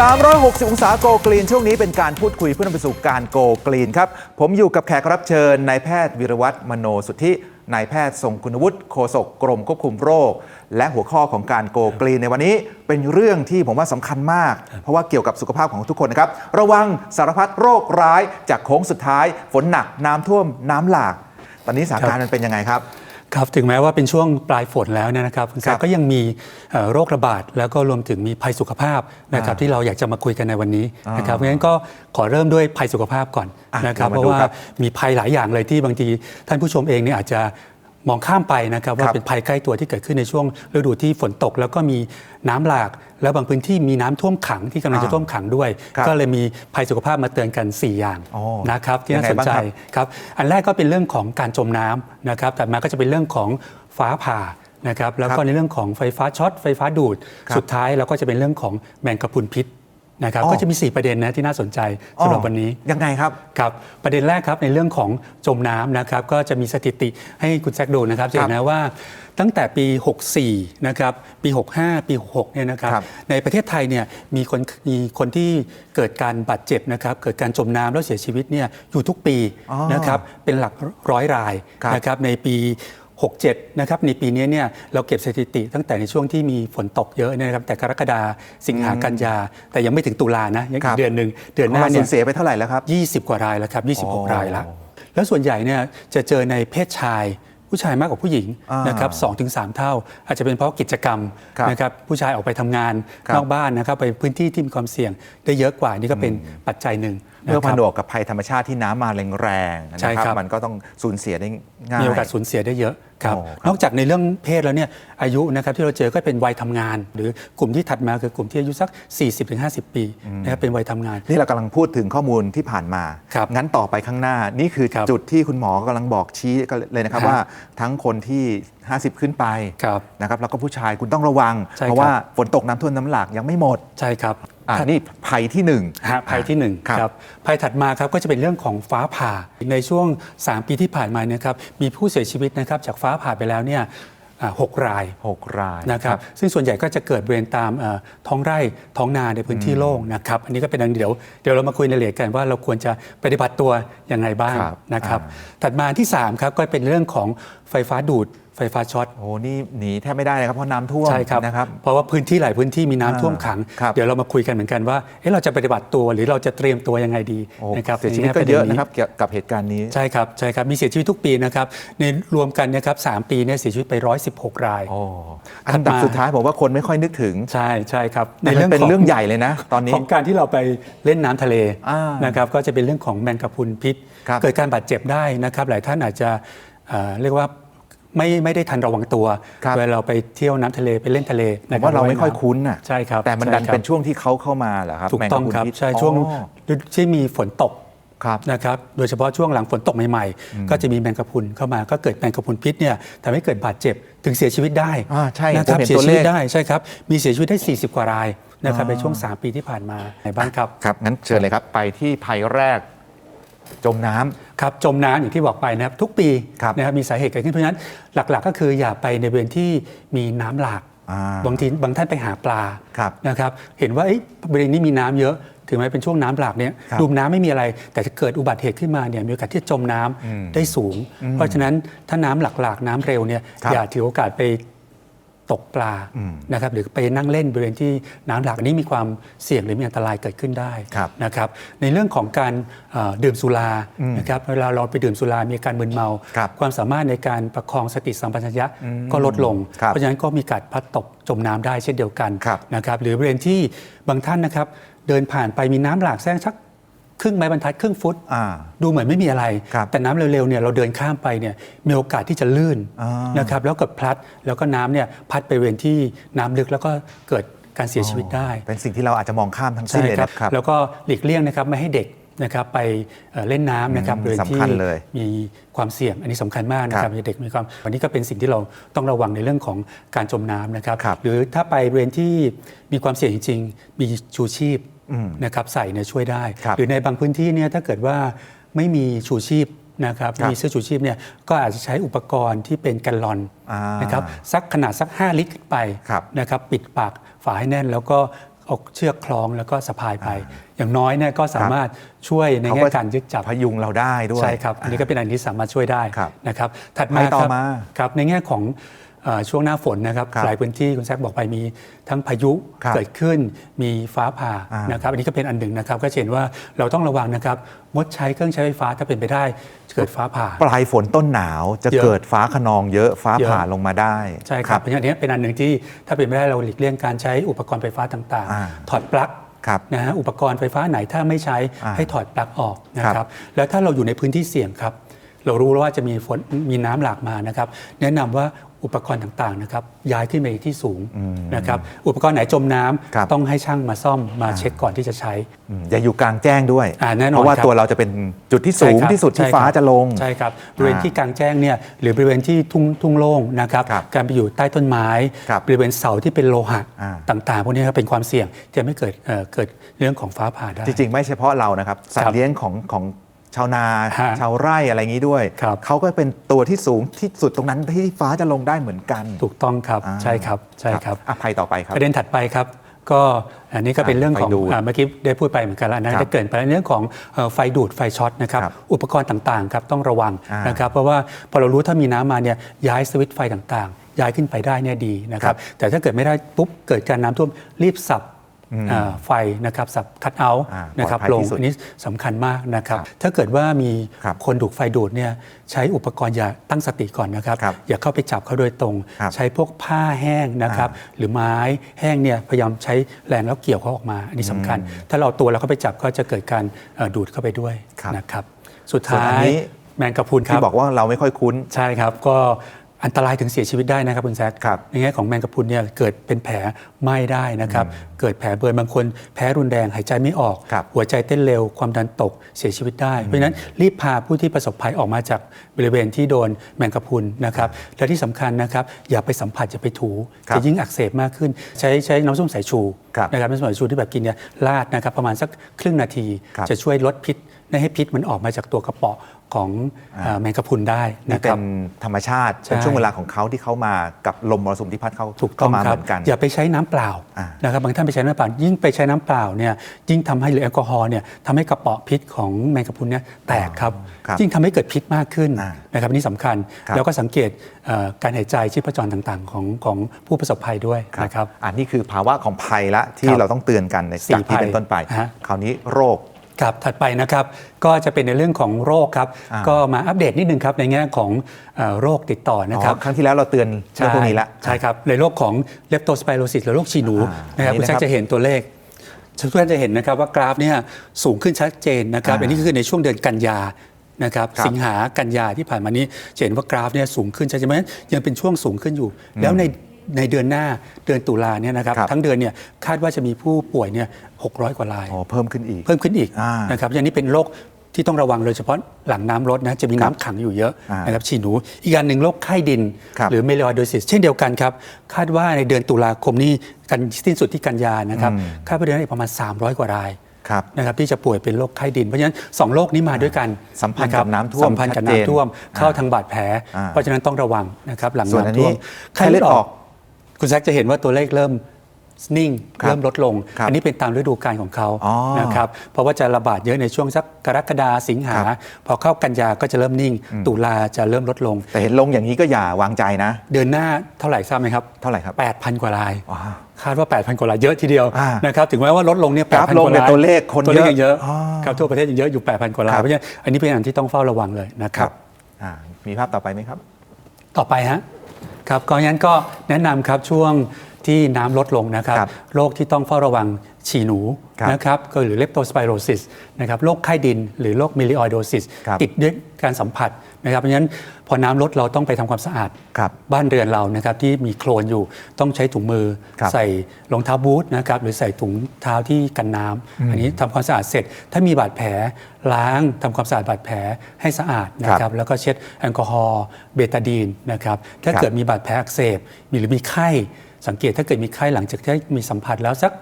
360 องศาโกกรีน ช่วงนี้เป็นการพูดคุยเพื่อนำไปสู่การโกกรีนครับ ผมอยู่กับแขกรับเชิญนายแพทย์วิรวัตรมโนสุทธินายแพทย์ทรงคุณวุฒิโฆษกกรมควบคุมโรค และหัวข้อของการโกกรีนในวันนี้เป็นเรื่องที่ผมว่าสำคัญมาก เพราะว่าเกี่ยวกับสุขภาพของทุกคนนะครับ ระวังสารพัดโรคร้ายจากโค้งสุดท้าย ฝนหนักน้ำท่วมน้ำหลาก ตอนนี้สถานการณ์มันเป็นยังไงครับ ครับถึงแม้ว่าเป็นช่วงปลายฝนแล้วเนี่ยนะครับคุณครัแซบก็ยังมีเอ่อโรคระบาด แล้วก็รวมถึงมีภัยสุขภาพนะครับอ่าที่เราอยากจะมาคุยกันในวันนี้อ่านนะครับเพราะฉะนั้นก็ขอเริ่มด้วยภัยสุขภาพก่อนอะนะครับเราเพมาราะดูว่าครับมีภัยหลายอย่างเลยที่บางทีท่านผู้ชมเองเนี่ยอาจจะ มองข้ามไปนะครับว่าครับเป็นภัยใกล้ตัวที่เกิดขึ้นในช่วงฤดูที่ฝนตก แล้วก็มีน้ำหลาก แล้วบางพื้นที่มีน้ำท่วมขังที่กำลังจะอ่าท่วมขังด้วยครับก็เลยมีภัยสุขภาพมาเตือนกัน 4 อย่างอ๋อนะครับที่น่ายังไงสนบ้างใจครับครับอันแรกก็เป็นเรื่องของการจมน้ำนะครับแต่มาก็จะเป็นเรื่องของฟ้าผ่านะครับแล้วคก็รับในเรื่องของไฟฟ้าช็อตไฟฟ้าดูดครับสุดท้ายเราก็จะเป็นเรื่องของแมงกะพรุนพิษ นะครับอ๋อก็จะมี 4 ประเด็นนะที่น่าสนใจสำหรับวันนี้ยังไงครับครับประเด็นแรกครับในเรื่องของจมน้ำนะครับก็จะมีสถิติให้คุณแซกดูนะครับจะเห็นนะว่าตั้งแต่ปี 64 นะครับ ปี 65 ปี 66 เนี่ยนะครับครับในประเทศไทยเนี่ยมีคนมีคนที่เกิดการบาดเจ็บนะครับ เกิดการจมน้ำแล้วเสียชีวิตเนี่ยอยู่ทุกปีอ๋อนะครับ เป็นหลักร้อยรายครับนะครับในปี 67 นะครับในปีนี้เนี่ยเราเก็บสถิติตั้งแต่ในช่วงที่มีฝนตกเยอะเนี่ยนะครับแต่กรกฎาสิงหากันยา แต่ยังไม่ถึงตุลานะยังครัอีบกเดือนหนึ่งเดือนหของน้าเราเนี่สูยญเสียไปเท่าไหร่แล้วครับ 20 กว่ารายแล้วครับอ๋อ26 รายแล้วแล้วส่วนใหญ่เนี่ยจะเจอในเพศชายผู้ชายมากกว่าผู้หญิงอ่านนะครับสองถึงสามเท่า อาจจะเป็นเพราะกิจกรรมครับนะครับผู้ชายออกไปทำงานครับนอกบ้านนะครับไปพื้นที่ที่มีความเสี่ยงได้เยอะกว่านี่ก็เป็นปัจจัยหนึ่ง เมื่อนะคผรับนวกกับภัยธรรมชาติที่น้ำมาแรงๆใช่นะคครัรับบมันก็ต้องสูญเสียได้ง่ายมีโอกาสสูญเสียได้เยอะครับอ๋อครับ นอกจากในเรื่องเพศแล้วเนี่ยอายุนะครับที่เราเจอก็เป็นวัยทำงาน หรือกลุ่มที่ถัดมาคือกลุ่มที่อายุสัก 40-50 ปีนะครับเป็นวัยทำงานนี่เรากำลังพูดถึงข้อมูลที่ผ่านมาครับงั้นต่อไปข้างหน้านี่คือครับจุดที่คุณหมอกำลังบอกชี้กันเลยนะครับฮะว่าทั้งคนที่50 ขึ้นไปครับนะครับแล้วก็ผู้ชายคุณต้องระวัง ใช่เพราะว่าฝนตกน้ำท่วมน้ำหลากยังไม่หมดใช่ครับอ่านี่ภัยที่หนึ่ง ฮะภัยที่หนึ่งครับครับภัยถัดมาครับก็จะเป็นเรื่องของฟ้าผ่าในช่วง 3 ปีที่ผ่านมาเนี่ยครับมีผู้เสียชีวิตนะครับจากฟ้าผ่าไปแล้วเนี่ยอ่าหกรายหกราย นะครับซึ่งส่วนใหญ่ก็จะเกิดบริเวณตามเอ่อท้องไร่ท้องนาในพื้นที่โล่งนะครับอันนี้ก็เป็นอันเดี๋ยวเดี๋ยวเรามาคุยในรายละเอียดกันว่าเราควรจะปฏิบัติตัวยังไงบ้างครับนะครับอ่าถัดมาที่3ครับก็เป็นเรื่องของไฟฟ้าดูด ไฟฟ้าช็อตโอ้นี่หนีแทบไม่ได้เลยครับเพราะน้ำท่วมใช่ครับนะครับ เพราะว่าพื้นที่หลายพื้นที่มีน้ำท่วมขัง ครับเดี๋ยวเรามาคุยกันเหมือนกันว่าเอ๊ะเราจะปฏิบัติตัวหรือเราจะเตรียมตัวยังไงดีโอ้นะครับเสียชีวิตในก็แง่เยอะปรด็นะครับเกี่ยวกับเหตุการณ์นี้ ใช่ครับใช่ครับมีเสียชีวิตทุกปีนะครับในรวมกันเนะครับสามปีเนี่ยเสียชีวิตไป 116 ราย โอ้อันดับถัดมา สุดท้ายผมว่าคนไม่ค่อยนึกถึงใช่ใช่ครับแต่มันเป็นข เรื่องใหญ่เลยนะ ตอนนี้ ของการที่เราไปเล่นน้ำทะเลอ่านนะครับก็จะเป็นเรื่องของแมงกะพรุนพิษ ครับเกิดการบาดเจ็บได้นะครับ หลายท่านอาจจะเอ่อเรียกว่า ไม่ไม่ได้ทันระวังตัวครับ เวลาเราไปเที่ยวน้ำทะเลไปเล่นทะเลผมว่าเราไม่ค่อยคุ้นน่ะใช่ครับแต่มันใช่ดันครับเป็นช่วงที่เขาเข้ามาเหรอครับถูกแมต้องกะพรุนครับ พิษใช่ช่วงอ๋อที่มีฝนตก ครับ นะครับ โดยเฉพาะช่วงหลังฝนตกใหม่ๆ ก็จะมีแมงกะพรุนเข้ามา ก็เกิดแมงกะพรุนพิษเนี่ยทำให้เกิดบาดเจ็บถึงเสียชีวิตได้อ่าใช่นะครับผมเห็นเสียตัวชีเลวิตขได้ ใช่ครับ มีเสียชีวิตได้ 40 กว่ารายนะครับอ่าในช่วง 3 ปีที่ผ่านมาไหนบ้างครับ ครับงั้นเชิญเลยครับไปที่ภัยแรก จมน้ำ ครับจมน้ำอย่างที่บอกไปนะครับทุกปีครับนะครับมีสาเหตุเกิดขึ้นเพราะฉะนั้นหลักๆ ก็คืออย่าไปในบริเวณที่มีน้ำหลากอ่าบางทีบางท่านไปหาปลาครับนะครับเห็นว่าเอ๊ะบริเวณนี้มีน้ำเยอะ ถึงแม้เป็นช่วงน้ำหลากเนี่ยครับดูมน้ำไม่มีอะไร แต่ถ้าเกิดอุบัติเหตุขึ้นมาเนี่ยมีโอกาสที่จะจมน้ำอืมได้สูง เพราะฉะนั้นถ้าน้ำหลากๆน้ำเร็วเนี่ยครับอย่าถือโอกาสไป ตกปลาอืมนะครับหรือไปนั่งเล่นบริเวณที่น้ำหลากอันนี้มีความเสี่ยงหรือมีอันตรายเกิดขึ้นได้ครับนะครับในเรื่องของการเอ่อดื่มสุราอืมนะครับเวลาเราไปดื่มสุรามีอาการมึนเมาครับความสามารถในการประคองสติสัมปชัญญะก็ลดลงครับเพราะฉะนั้นก็มีการพลัดตกจมน้ำได้เช่นเดียวกันครับนะครับหรือบริเวณที่บางท่านนะครับเดินผ่านไปมีน้ำหลากแซงสัก ครึ่งไม้บรรทัดครึ่งฟุต อ่า ดูเหมือนไม่มีอะไร ครับแต่น้ำเร็วๆเนี่ยเราเดินข้ามไปเนี่ยมีโอกาสที่จะลื่นอ่านนะครับแล้วเกิดพลัดแล้วก็น้ำเนี่ยพัดไปบริเวณที่น้ำลึกแล้วก็เกิดการเสียชีวิตได้ เป็นสิ่งที่เราอาจจะมองข้ามทั้งใช่สิ้นเลยครับนะครับ แล้วก็หลีกเลี่ยงนะครับไม่ให้เด็กนะครับไปเอ่อเล่นน้ำนะครับอืมโดยที่สำคัญเลยมีความเสี่ยงอันนี้สำคัญมากนะคครัรับบเด็กมีความวันนี้ก็เป็นสิ่งที่เราต้องระวังในเรื่องของการจมน้ำนะครับ ครับหรือถ้าไปบริเวณที่มีความเสี่ยงจริงๆ มีชูชีพอืม นะครับใส่เนี่ยช่วยได้ครับหรือในบางพื้นที่เนี่ยถ้าเกิดว่าไม่มีชูชีพนะครับครับมีเสื้อชูชีพเนี่ยก็อาจจะใช้อุปกรณ์ที่เป็นแกลลอนอ่านนะครับสักขนาดสัก 5 ลิตรขึ้นไปครับนะครับปิดปากฝาให้แน่นแล้วก็เอาเชือกคล้องแล้วก็สะพายไป อย่างน้อยเนี่ยก็สามารถช่วยในเขาแง่ก็การยึดจับพยุงเราได้ด้วยใช่ครับอันนี้ก็เป็นอันที่สามารถช่วยได้ครับนะครับถัดมาไปต่อครับมาครับในแง่ของเอ่อ ช่วงหน้าฝนนะครับครับหลายพื้นที่คุณแซคบอกไปมีทั้งพายุครับเกิดขึ้นมีฟ้าผ่าอ่านนะครับอันนี้ก็เป็นอันหนึ่งนะครับ ก็จะเห็นว่าเราต้องระวังนะครับงดใช้เครื่องใช้ไฟฟ้าถ้าเป็นไปได้เกิดฟ้าผ่า ปลายฝนต้นหนาวจะเยอะเกิดฟ้าขนองเยอะฟ้าเยอะผ่าลงมาได้ใช่ครับเพราะฉะนั้นอันนี้เป็นอันหนึ่งที่ถ้าเป็นไม่ได้เราหลีกเลี่ยงการใช้อุปกรณ์ไฟฟ้าต่างอ่าๆถอดปลั๊กครับนะฮะอุปกรณ์ไฟฟ้าไหนถ้าไม่ใช้อ่าให้ถอดปลั๊กออกนะคครัรับบแล้วถ้าเราอยู่ในพื้นที่เสี่ยงครับเรารู้แล้วว่าจะมีฝนมีน้ำหลากมานะครับ แนะนำว่า อุปกรณ์ต่างๆนะครับย้ายขึ้นไปที่สูงนะครับอุปกรณ์ไหนจมน้ำครับต้องให้ช่างมาซ่อมมาเช็คก่อนที่จะใช้ อืมอย่าอยู่กลางแจ้งด้วย อ่าแน่นอนเพราะว่าครับ ตัวเราจะเป็นจุดที่สูงใช่ครับที่สุดที่ใช่ฟ้าครับจะลง ใช่ครับบริเวณอ่าที่กลางแจ้งเนี่ยหรือบริเวณที่ทุ่งทุ่งโล่งนะครับครับการไปอยู่ใต้ต้นไม้ ครับบริเวณเสาที่เป็นโลหะอ่า ต่างๆพวกนี้ครับเป็นความเสี่ยงที่จะไม่เกิดเอ่อเกิดเรื่องของฟ้าผ่าได้ จริงๆ ไม่เฉพาะเรานะครับ สัตครัว์บเลี้ยงของของ ชาวนาฮะชาวไร่อะไรอย่างนี้ด้วย ครับ เขาก็เป็นตัวที่สูงที่สุดตรงนั้นที่ฟ้าจะลงได้เหมือนกัน ถูกต้องครับอ่า ใช่ครับใช่ครับ อะภัยต่อไปครับ ประเด็นถัดไปครับ ก็อันนี้ก็เป็นอ่าเรื่องของไฟดูดอ่าเมื่อกี้ได้พูดไปเหมือนกันแล้วนะครับได้เกรินไปแล้วเรื่องของเอ่อไฟดูดไฟช็อตนะครับครับอุปกรณ์ต่างๆครับต้องระวังอ่านนะครับเพราะว่าพอเรารู้ถ้ามีน้ำมาเนี่ยย้ายสวิตช์ไฟต่างๆ ย้ายขึ้นไปได้เนี่ยดีนะคครัรับบแต่ถ้าเกิดไม่ได้ปุ๊บเกิดการน้ำท่วมรีบสับ อ่าไฟนะครับสับคัดเอาอ่านะครับปลอดภัยลงที่สุดอันนี้สำคัญมากนะครับครับ ถ้าเกิดว่ามีครับคนถูกไฟดูดเนี่ยใช้อุปกรณ์อย่าตั้งสติก่อนนะครับ ครับอย่าเข้าไปจับเขาโดยตรง ครับใช้พวกผ้าแห้งนะครับ หรือไม้แห้งเนี่ยพยายามใช้แรงแล้วเกี่ยวเขาออกมา อันนี้สำคัญ ถ้าเราเอาตัวเราเข้าไปจับก็จะเกิดการเอ่อดูดเข้าไปด้วยครับนะครับ สุดส่วนท้าอันยนี้ แมงกะพรุนครัที่บบอกว่าเราไม่ค่อยคุ้น ใช่ครับ ก็ อันตรายถึงเสียชีวิตได้นะครับคุณแซคครับในแง่ของแมงกะพรุนเนี่ยเกิดเป็นแผลไหม้ได้นะครับ เกิดแผลเบิร์นบางคนแพ้รุนแรงหายใจไม่ออกครับหัวใจเต้นเร็วความดันตกเสียชีวิตได้ เพราะฉะนั้นรีบพาผู้ที่ประสบภัยออกมาจากบริเวณที่โดนแมงกะพรุนนะครับ และที่สำคัญนะครับอย่าไปสัมผัสอย่าไปถูครับจะยิ่งอักเสบมากขึ้น ใช้ใช้น้ำส้มสายชูครับนะครับน้ำส้มสายชูที่แบบกินเนี่ยราดนะครับประมาณสักครึ่งนาทีครับจะช่วยลดพิษไม่ ให้พิษมันออกมาจากตัวกระเปาะของเอ่อแมงกะพรุนได้นี่นะคเป็รับ นธรรมชาติใช่เป็นช่วงเวลาของเขาที่เขามากับลมมรสุมที่พัดเข้าถูกต้องเข้ามาครัเหมือนกัน อย่าไปใช้น้ำเปล่าอ่านะครับบางท่านไปใช้น้ำเปล่า ยิ่งไปใช้น้ำเปล่าเนี่ยยิ่งทำให้หรือแอลกอฮอล์เนี่ยทำให้กระเปาะพิษของแมงกะพรุนเนี่ยแตกครับครับยิ่งทำให้เกิดพิษมากขึ้นอ่านะครับอันนี่สำคัญครับ แล้วก็สังเกตเอ่อการหายใจชีพจรต่างๆ ของของผู้ประสบภัยด้วยนะครับ อันนี้คือภาวะของภัยละที่ครับเราต้องเตือนกันในสี่จากที่ภัยเป็นต้นไป ฮะ คราวนี้โรค ครับถัดไปนะครับก็จะเป็นในเรื่องของโรคครับอ่า ก็มาอัปเดตนิดนึงครับในแง่ของเอ่อโรคติดต่อนะครับอ๋อครั้งที่แล้วเราเตือนเรื่องพวกนี้ละ ใช่ครับในโรคของเลปโตสไปโรซิสหรือโรคฉี่หนูอ่านะครับอันนี้คุณแซนะครัคบจะเห็นตัวเลขทุกท่านจะเห็นนะครับว่ากราฟเนี่ยสูงขึ้นชัดเจนนะครับอ่าอันนี้คือในช่วงเดือนกันยานะครับครับสิงหากันยาที่ผ่านมานี้จะเห็นว่ากราฟเนี่ยสูงขึ้นชัดเจนไหมยังเป็นช่วงสูงขึ้นอยู่ แล้วใน ในเดือนหน้าเดือนตุลาเนี่ยนะครับ ครับ ทั้งเดือนเนี่ยคาดว่าจะมีผู้ป่วยเนี่ย600 กว่าราย อ๋อเพิ่มขึ้นอีก เพิ่มขึ้นอีกอ่านะครับอย่างนี้เป็นโรคที่ต้องระวังโดยเฉพาะหลังน้ำลดนะจะมีครับน้ำขังอยู่เยอะอ่านนะครับฉี่หนู อีกอันหนึ่งโรคไข้ดิน ครับหรือเมลิออโดซิสเช่นเดียวกันครับ คาดว่าในเดือนตุลาคมนี้กันสิ้นสุดที่กันยานะครับอืม คาดว่าเดือนนี้ประมาณ 300 กว่ารายครับ นะครับที่จะป่วยเป็นโรคไข้ดิน เพราะฉะนั้นสองโรคนี้มาด้วยกันสัมพันธ์กับะน้ำท่วมสัมพันธ์กับชัดเจนน้ำท่วม เข้าอ่าทางบาดแผล อ่าเพราะฉะนั้นต้องระวังนะครับหลังส่วนอันน้ำท่วมนี้ไข้เลือดออก คุณแซคจะเห็นว่าตัวเลขเริ่มนิ่งครับเริ่มลดลง ครับอันนี้เป็นตามฤดูกาลของเขาอ๋อนะครับเพราะว่าจะระบาดเยอะในช่วงสักกรกฎาสิงหา ครับ พอเข้ากันยาก็จะเริ่มนิ่ง ตุลาจะเริ่มลดลง แต่เห็นลงอย่างนี้ก็อย่าวางใจนะ เดือนหน้าเท่าไหร่ทราบไหมครับเท่าไหร่ครับ8,000 กว่าราย ว้าว คาดว่า 8,000 กว่ารายเยอะทีเดียวอ่านะครับถึงแม้ว่าลดลงเนี่ยกราฟ8,000ลงกว่าเนี่ยรายตัวเลขคนตัวเลขเยอะยังเยอะอ๋อครับทั่วประเทศยังเยอะอยู่ 8,000 กว่าราคยรับ เพราะฉะนั้นอันนี้เป็นอันที่ต้องเฝ้าระวังเลยนะครับ อ่ามีภาพต่อไปไหมครับ ต่อไปฮะ ครับก็งั้นก็แนะนำครับช่วง ที่น้ำลดลงนะครับครับโรคที่ต้องเฝ้าระวังฉี่หนูครับนะครับก็หรือเลปโตสไปโรซิสนะครับโรคไข้ดินหรือโรคมิลลิออยโดซิสครับติดด้วยการสัมผัสนะครับเพราะฉะนั้นพอน้ำลดเราต้องไปทำความสะอาดครับบ้านเรือนเรานะครับที่มีโคลนอยู่ต้องใช้ถุงมือครับใส่รองเท้าบูทนะครับหรือใส่ถุงเท้าที่กันน้ำอันนี้ทำความสะอาดเสร็จ ถ้ามีบาดแผลล้างทำความสะอาดบาดแผลให้สะอาดนะคครัรับบแล้วก็เช็ดแอลกอฮอล์เบตาดีนนะครับถ้าครับเกิดมีบาดแผลอักเสบมีหรือมีไข้ สังเกตถ้าเกิดมีไข้หลังจากที่มีสัมผัสแล้วสัก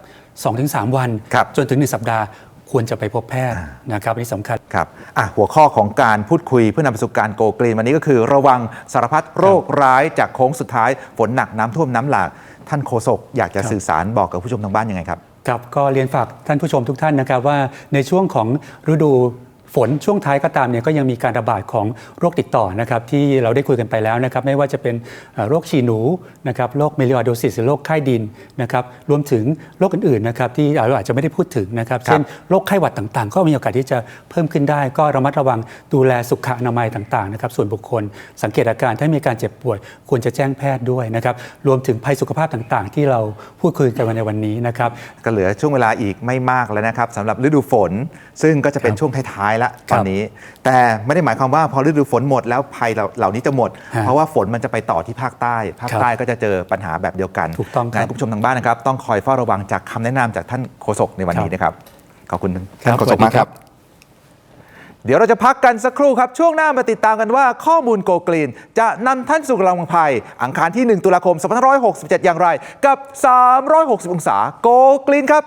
2-3 วันครับจนถึง 1 สัปดาห์ควรจะไปพบแพทย์นะครับอันนี้สำคัญครับอะหัวข้อของการพูดคุยเพื่อนำไปสู่การโกกรีนวันนี้ก็คือ ระวังสารพัดโรคร้ายจากโค้งสุดท้ายฝนหนักน้ำท่วมน้ำหลากท่านโฆษกอยากจะครับสื่อสารบอกกับผู้ชมทางบ้านยังไงครับครับก็เรียนฝากท่านผู้ชมทุกท่านนะครับว่าในช่วงของฤดู ฝนช่วงท้ายก็ตามเนี่ยก็ยังมีการระบาดของโรคติดต่อนะครับที่เราได้คุยกันไปแล้วนะครับไม่ว่าจะเป็นเอ่อโรคฉี่หนูนะครับโรคเมลิโอโดซิสหรือโรคไข้ดินนะครับรวมถึงโรคอื่นๆนะครับที่เราอาจจะไม่ได้พูดถึงนะครับครับเช่นโรคไข้หวัดต่างๆ ก็มีโอกาสที่จะเพิ่มขึ้นได้ ก็ระมัดระวังดูแลสุขอนามัยต่างๆนะครับส่วนบุคคลสังเกตอาการถ้ามีการเจ็บป่วยควรจะแจ้งแพทย์ด้วยนะครับรวมถึงภัยสุขภาพต่างๆ ที่เราพูดคุยกันในวันนี้นะครับก็เหลือช่วงเวลาอีกไม่มากแล้วนะครับสำหรับฤดูฝน ซึ่งก็จะเป็นครับช่วงท้ายๆแล้วคตรัอบนนี้ แต่ไม่ได้หมายความว่าพอฤดูฝนหมดแล้วภัยเหล่าเหล่านี้จะหมดฮะเพราะว่าฝนมันจะไปต่อที่ภาคใต้ภาคครับใต้ก็จะเจอปัญหาแบบเดียวกันถูกต้องครับงั้นคุณผู้ชมทางบ้านนะครับ ต้องคอยเฝ้าระวังจากคำแนะนำจากท่านโฆษกในวันนี้ครับนะครับขอบคุณครัท่านบโฆษกมากครับ เดี๋ยวเราจะพักกันสักครู่ครับ ช่วงหน้ามาติดตามกันว่าข้อมูลโกกรีน จะนำท่านสู่กำลังภัย อังคารที่ 1 ตุลาคม 2567 อย่างไร กับ 360 องศาโกกรีนครับ